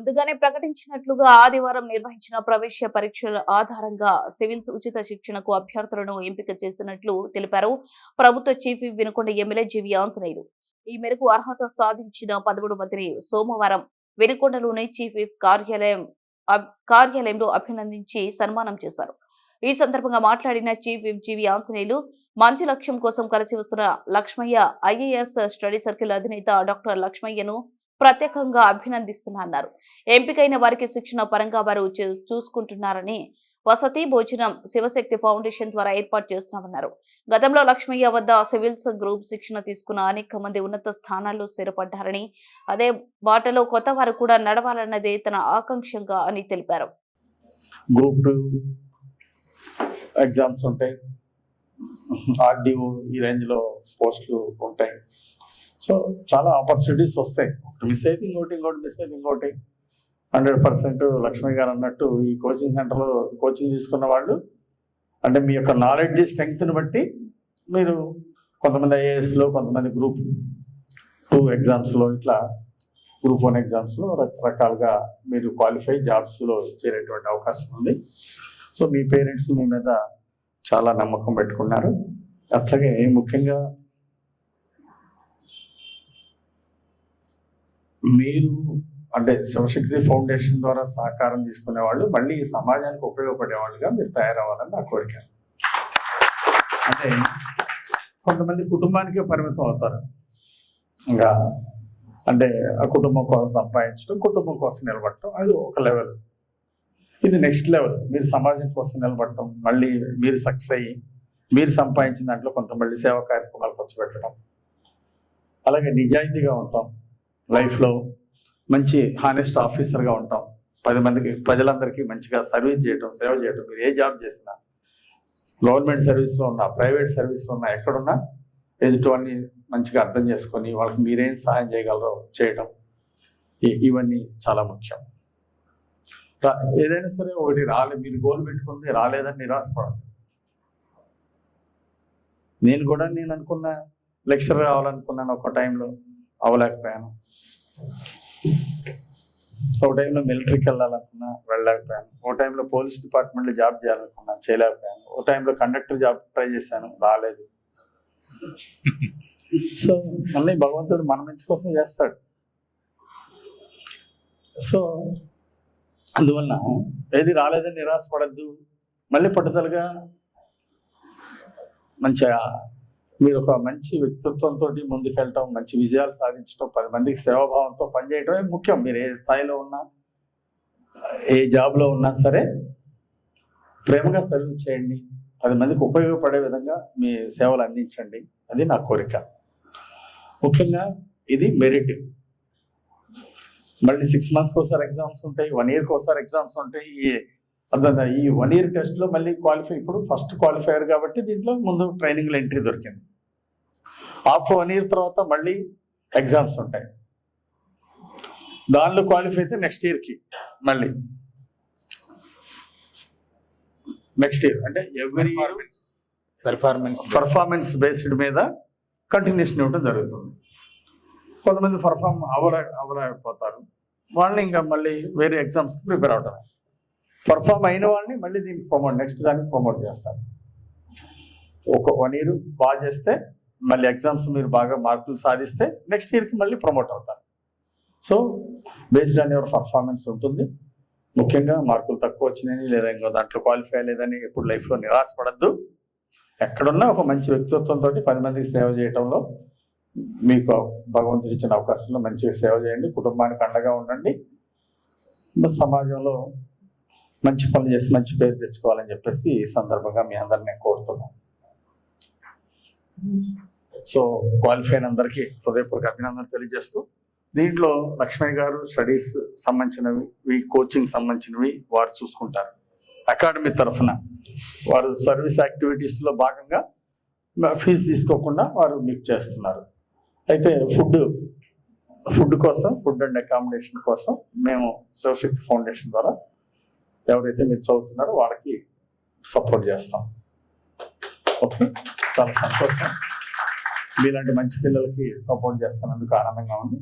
ముందుగానే ప్రకటించినట్లుగా ఆదివారం నిర్వహించిన ప్రవేశ పరీక్షల ఆధారంగా సివిల్స్ ఉచిత శిక్షణకు అభ్యర్థులను ఎంపిక చేసినట్లు తెలిపారు. ప్రభుత్వ చీఫ్ వినుకొండ ఎమ్మెల్యే జీవి ఆంజనేయులు. ఈ మేరకు అర్హత సాధించిన పదమూడు మందిని సోమవారం వెనుకొండలోని చీఫ్ విప్ కార్యాలయం కార్యాలయంలో అభినందించి సన్మానం చేశారు. ఈ సందర్భంగా మాట్లాడిన చీఫ్ విప్ జీవి ఆంజనేయులు మంచి లక్ష్యం కోసం కలిసి వస్తున్న లక్ష్మయ్య ఐఏఎస్ స్టడీ సర్కిల్ అధినేత డాక్టర్ లక్ష్మయ్యను ప్రత్యేకంగా అభినందిస్తున్నారు ఎంపికైన వారికి శిక్షణ పరంగా వారు చూసుకుంటున్నారని వసతి భోజనం శివశక్తి ఫౌండేషన్ ద్వారా ఏర్పాటు చేస్తున్నామన్నారు. గతంలో లక్ష్మయ్య వద్ద సివిల్స్ గ్రూప్ శిక్షణ తీసుకున్న అనేక మంది ఉన్నత స్థానాల్లో స్థిరపడ్డారని అదే బాటలో కొత్త వారు కూడా నడవాలన్నదే తన ఆకాంక్షంగా అని తెలిపారు. గ్రూప్ టూ ఎగ్జామ్స్ ఉంటాయి. ఆర్డిఓ ఈ రేంజ్లో పోస్టులు ఉంటాయి. సో చాలా ఆపర్చునిటీస్ వస్తాయి. ఒకటి మిస్ అయితే ఇంకోటి ఇంకోటి మిస్ అయితే ఇంకోటి. హండ్రెడ్ పర్సెంట్ లక్ష్మీ గారు అన్నట్టు ఈ కోచింగ్ సెంటర్లో కోచింగ్ తీసుకున్న వాళ్ళు అంటే మీ యొక్క నాలెడ్జ్ స్ట్రెంగ్త్ని బట్టి మీరు కొంతమంది ఐఏఎస్లో కొంతమంది గ్రూప్ టూ ఎగ్జామ్స్లో ఇట్లా గ్రూప్ వన్ ఎగ్జామ్స్లో రకరకాలుగా మీరు క్వాలిఫై జాబ్స్లో చేరేటువంటి అవకాశం ఉంది. సో మీ పేరెంట్స్ మీ మీద చాలా నమ్మకం పెట్టుకున్నారు. అట్లాగే ముఖ్యంగా మీరు అంటే శివశక్తి ఫౌండేషన్ ద్వారా సహకారం తీసుకునే వాళ్ళు మళ్ళీ ఈ సమాజానికి ఉపయోగపడే వాళ్ళుగా మీరు తయారవ్వాలని నా కోరిక. అంటే కొంతమంది కుటుంబానికే పరిమితం అవుతారు. ఇంకా అంటే ఆ కుటుంబం కోసం సంపాదించడం కుటుంబం కోసం నిలబడటం అది ఒక లెవెల్ ఇది నెక్స్ట్ లెవెల్ మీరు సమాజం కోసం నిలబడటం మళ్ళీ మీరు సక్సెస్ అయ్యి మీరు సంపాదించిన దాంట్లో కొంత మళ్ళీ సేవా కార్యక్రమాలు ఖర్చు పెట్టడం. అలాగే నిజాయితీగా ఉంటాం. లైఫ్లో మంచి హానెస్ట్ ఆఫీసర్గా ఉంటాం. పది మందికి ప్రజలందరికీ మంచిగా సర్వీస్ చేయటం సేవ చేయటం మీరు ఏ జాబ్ చేసినా గవర్నమెంట్ సర్వీస్లో ఉన్నా ప్రైవేట్ సర్వీస్లో ఉన్నా ఎక్కడున్నా ఎదుటివన్నీ మంచిగా అర్థం చేసుకొని వాళ్ళకి మీరేం సహాయం చేయగలరో చేయటం ఇవన్నీ చాలా ముఖ్యం. ఏదైనా సరే ఒకటి రాలే మీరు గోల్ పెట్టుకుంది రాలేదని నిరాశపడదు నేను కూడా నేను అనుకున్న లెక్చరర్ కావాలనుకున్నాను ఒక టైంలో. అవ్వలేకపోయాను ఒక టైంలో మిలిటరీకి వెళ్ళాలనుకున్నా వెళ్ళలేకపోయాను. ఒక టైంలో పోలీస్ డిపార్ట్మెంట్లో జాబ్ చేయాలనుకున్నా చేయలేకపోయాను. ఒక టైంలో కండక్టర్ జాబ్ ట్రై చేశాను రాలేదు. సో మళ్ళీ భగవంతుడు మన మంచి కోసం చేస్తాడు. సో అందువలన ఏది రాలేదని నిరాశపడద్దు. మళ్ళీ పట్టుదలగా మంచిగా మీరు ఒక మంచి వ్యక్తిత్వంతో ముందుకెళ్ళటం మంచి విజయాలు సాధించడం పది మందికి సేవాభావంతో పనిచేయటమే ముఖ్యం. మీరు ఏ స్థాయిలో ఉన్నా ఏ జాబ్లో ఉన్నా సరే ప్రేమగా సర్వీస్ చేయండి. పది మందికి ఉపయోగపడే విధంగా మీ సేవలు అందించండి. అది నా కోరిక. ముఖ్యంగా ఇది మెరిట్. మళ్ళీ సిక్స్ మంత్స్కి ఒకసారి ఎగ్జామ్స్ ఉంటాయి వన్ ఇయర్కి ఒకసారి ఎగ్జామ్స్ ఉంటాయి. ఈ అర్థం ఈ వన్ ఇయర్ టెస్ట్లో మళ్ళీ క్వాలిఫై ఇప్పుడు ఫస్ట్ క్వాలిఫైయర్ కాబట్టి దీంట్లో ముందు ట్రైనింగ్లో ఎంట్రీ దొరికింది. ఆఫ్టర్ వన్ ఇయర్ తర్వాత మళ్ళీ ఎగ్జామ్స్ ఉంటాయి. దానిలో క్వాలిఫై అయితే నెక్స్ట్ ఇయర్కి మళ్ళీ. నెక్స్ట్ ఇయర్ అంటే ఎవ్రీ పెర్ఫార్మెన్స్ పర్ఫార్మెన్స్ బేస్డ్ మీద కంటిన్యూషన్ ఇవ్వడం జరుగుతుంది. కొంతమంది పర్ఫామ్ అవలే అవలేకపోతారు వాళ్ళని ఇంకా మళ్ళీ వేరే ఎగ్జామ్స్కి ప్రిపేర్ అవటం. పర్ఫామ్ అయిన వాళ్ళని మళ్ళీ దీనికి ప్రమోట్ నెక్స్ట్ దానికి ప్రమోట్ చేస్తారు. ఒక వన్ ఇయర్ బాగా చేస్తే మళ్ళీ ఎగ్జామ్స్ మీరు బాగా మార్కులు సాధిస్తే నెక్స్ట్ ఇయర్కి మళ్ళీ ప్రమోట్ అవుతారు. So based on your performance ఉంటుంది. ముఖ్యంగా మార్కులు తక్కువ వచ్చినాయని లేదా ఇంకో దాంట్లో క్వాలిఫై లేదని ఎప్పుడు లైఫ్లో నిరాశపడద్దు. ఎక్కడున్నా ఒక మంచి వ్యక్తిత్వంతో పది మందికి సేవ చేయటంలో మీకు భగవంతుడు ఇచ్చిన అవకాశంలో మంచిగా సేవ చేయండి. కుటుంబానికి అండగా ఉండండి. సమాజంలో మంచి పనులు చేసి మంచి పేరు తెచ్చుకోవాలని చెప్పేసి ఈ సందర్భంగా మీ అందరిని నేను కోరుతున్నాను సో క్వాలిఫై అయిన అందరికీ హృదయపూర్వక అభినందనలు తెలియజేస్తూ దీంట్లో లక్ష్మణ్ గారు స్టడీస్ సంబంధించినవి కోచింగ్ సంబంధించినవి వారు చూసుకుంటారు. అకాడమీ తరఫున వారు సర్వీస్ యాక్టివిటీస్లో భాగంగా ఫీజు తీసుకోకుండా వారు మీకు చేస్తున్నారు. అయితే ఫుడ్ ఫుడ్ కోసం ఫుడ్ అండ్ అకామిడేషన్ కోసం మేము శివశక్తి ఫౌండేషన్ ద్వారా ఎవరైతే మీరు చదువుతున్నారో వాళ్ళకి సపోర్ట్ చేస్తాం. ఓకే? చాలా సంతోషం. మీలాంటి మంచి పిల్లలకి సపోర్ట్ చేస్తున్నందుకు ఆనందంగా ఉంది.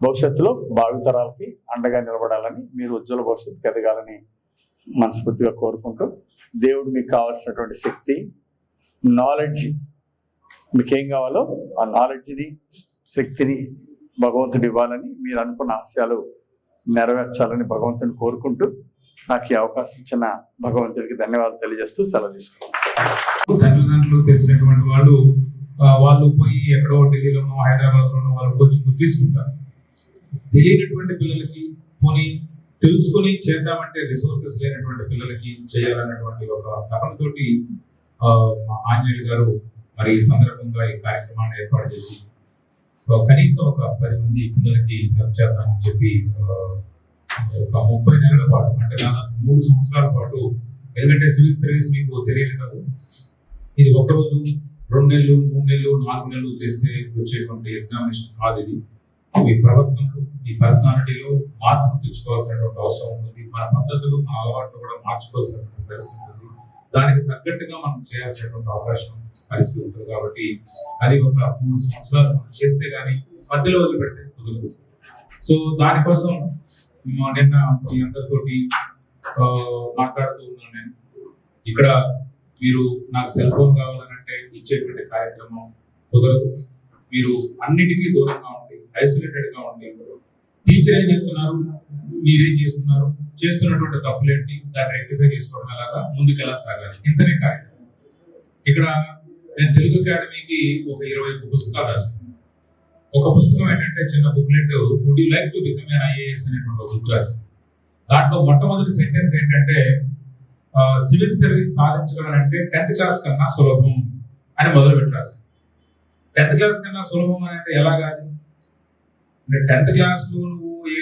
భవిష్యత్తులో భావితరాలకి అండగా నిలబడాలని మీరు ఉజ్వల భవిష్యత్తుకి ఎదగాలని మనస్ఫూర్తిగా కోరుకుంటూ దేవుడు మీకు కావాల్సినటువంటి శక్తి నాలెడ్జ్ మీకు ఏం కావాలో ఆ నాలెడ్జ్ని శక్తిని భగవంతుడు ఇవ్వాలని మీరు అనుకున్న ఆశయాలు నెరవేర్చాలని భగవంతుని కోరుకుంటూ నాకు ఈ అవకాశం ఇచ్చిన భగవంతుడికి ధన్యవాదాలు తెలియజేస్తూ సెలవు తీసుకున్నాను తల్లిదండ్రులు తెలిసినటువంటి వాళ్ళు వాళ్ళు పోయి ఎక్కడో ఢిల్లీలోనో హైదరాబాద్లోనో వాళ్ళు కోచింగ్ తీసుకుంటారు. తెలియనటువంటి పిల్లలకి పోనీ తెలుసుకొని చేద్దామంటే రిసోర్సెస్ లేనటువంటి పిల్లలకి చేయాలన్నటువంటి ఒక తపనతోటి ఆంజనేయులు గారు మరి ఈ సందర్భంగా ఈ కార్యక్రమాన్ని ఏర్పాటు చేసి కనీసం ఒక పది మంది పిల్లలకి హెల్ప్ చేద్దామని చెప్పి ఒక ముప్పై నెలల పాటు అంటే దాదాపు మూడు సంవత్సరాల పాటు ఎందుకంటే సివిల్ సర్వీస్ మీకు తెలియదు కాదు ఇది ఒకరోజు రెండు నెలలు మూడు నెలలు నాలుగు నెలలు చేస్తే వచ్చేటువంటి ఎగ్జామినేషన్ కాదు ఇది. మీ ప్రవర్తనలు మీ పర్సనాలిటీలో మార్పు తెచ్చుకోవాల్సినటువంటి అవసరం ఉంటుంది మన పద్ధతులు మన అలవాట్లు కూడా మార్చుకోవాల్సినటువంటి పరిస్థితి ఉంది. దానికి తగ్గట్టుగా మనం చేయాల్సినటువంటి అవకాశం పరిస్థితి ఉంటుంది కాబట్టి అది ఒక మూడు సంవత్సరాలు మనం చేస్తే కానీ మధ్యలో వదిలిపెడితే కుదరదు. సో దానికోసం నిన్న మీ అందరితోటి మాట్లాడుతూ ఉన్నాను నేను. ఇక్కడ మీరు నాకు సెల్ ఫోన్ కావాలని ఇచ్చేటువంటి కార్యక్రమం కుదరదు. మీరు అన్నిటికీ దూరంగా ఉండి ఐసోలేటెడ్గా ఉండి టీచర్ ఏం చెప్తున్నారు? మీరేం చేస్తున్నారు? చేస్తున్నటువంటి తప్పులేంటి? దాన్ని రెక్టిఫై చేసుకోవడం ఎలాగా? ముందుకెలా సాగాలి? ఇంతనే కార్యక్రమం. ఇక్కడ నేను తెలుగు అకాడమీకి ఒక ఇరవై పుస్తకాలు రాశాను. ఒక పుస్తకం ఏంటంటే చిన్న booklet would you like to become an IAS అనేటువంటి ఒక బుక్ రాశాను. దాంట్లో మొట్టమొదటి సెంటెన్స్ ఏంటంటే సివిల్ సర్వీస్ సాధించడం అంటే టెన్త్ క్లాస్ కన్నా సులభం. అని మొదలు పెట్టారు టెన్త్ క్లాస్ కన్నా సులభం అని అంటే కాదు? అంటే టెన్త్ క్లాస్లో నువ్వు